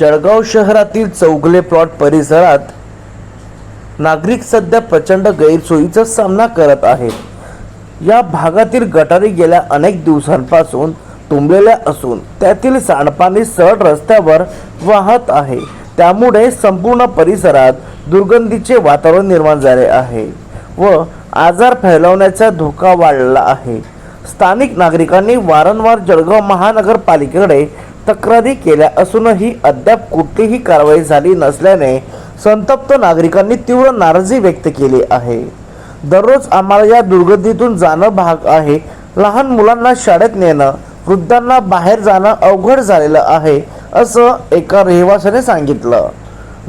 जळगाव शहरातील चौगले प्लॉट परिसरात नागरिक सध्या प्रचंड गैरसोयीचा सामना करत आहेत. या भागातील गटारी गेल्या अनेक दिवसांपासून तुंबलेल्या असून त्यातील सांडपाणी सरळ रस्त्यावर वाहत आहे. त्यामुळे संपूर्ण परिसरात दुर्गंधीचे वातावरण निर्माण झाले आहे व आजार फैलवण्याचा धोका वाढला आहे. स्थानिक नागरिकांनी वारंवार जळगाव महानगरपालिकेकडे तक्रारी केल्या असूनही अद्याप कुठलीही कारवाई झाली नसल्याने संतप्त नागरिकांनी तीव्र नाराजी व्यक्त केली आहे. दररोज आम्हाला या दुर्गंधीतून जाणं भाग आहे. लहान मुलांना शाळेत नेणं वृद्धांना बाहेर जाणं अवघड झालेलं आहे असं एका रहिवाशाने सांगितलं.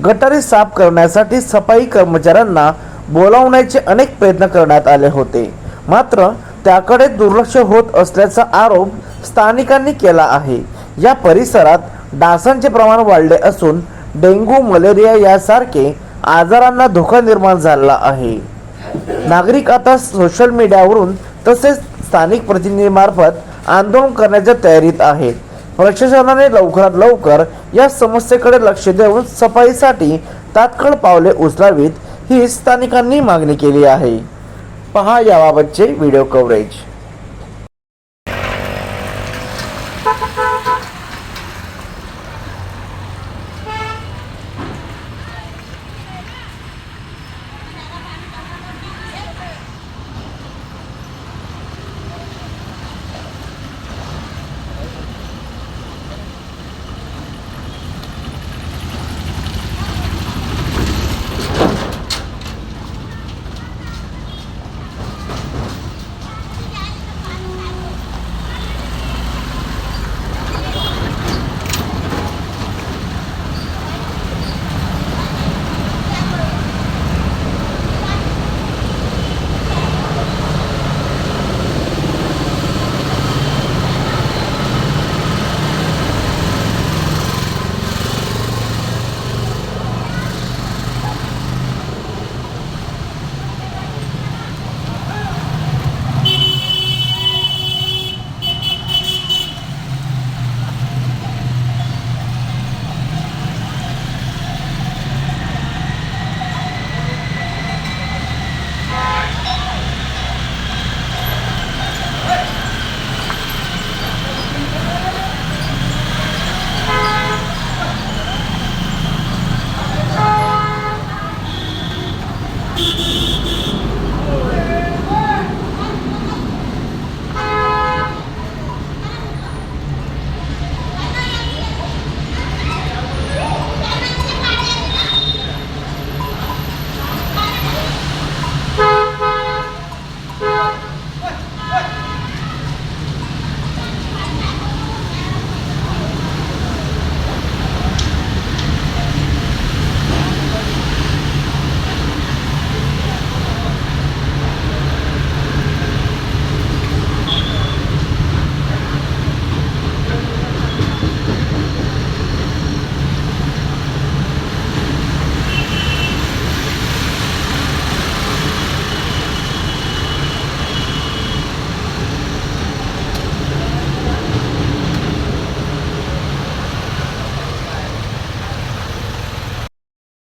गटारी साफ करण्यासाठी सफाई कर्मचाऱ्यांना बोलावण्याचे अनेक प्रयत्न करण्यात आले होते. मात्र त्याकडे दुर्लक्ष होत असल्याचा आरोप स्थानिकांनी केला आहे. या परिसरात डासांचे प्रमाण वाढले असून डेंग्यू मलेरिया यासारखे आजारांना धोका निर्माण झाला आहे. नागरिक आता सोशल मीडियावरून तसेच स्थानिक प्रतिनिधीमार्फत आंदोलन करण्याच्या तयारीत आहेत. प्रशासनाने लवकरात लवकर या समस्येकडे लक्ष देऊन सफाईसाठी तात्काळ पावले उचलावीत ही स्थानिकांनी मागणी केली आहे. पहा याबाबतचे व्हिडिओ कव्हरेज.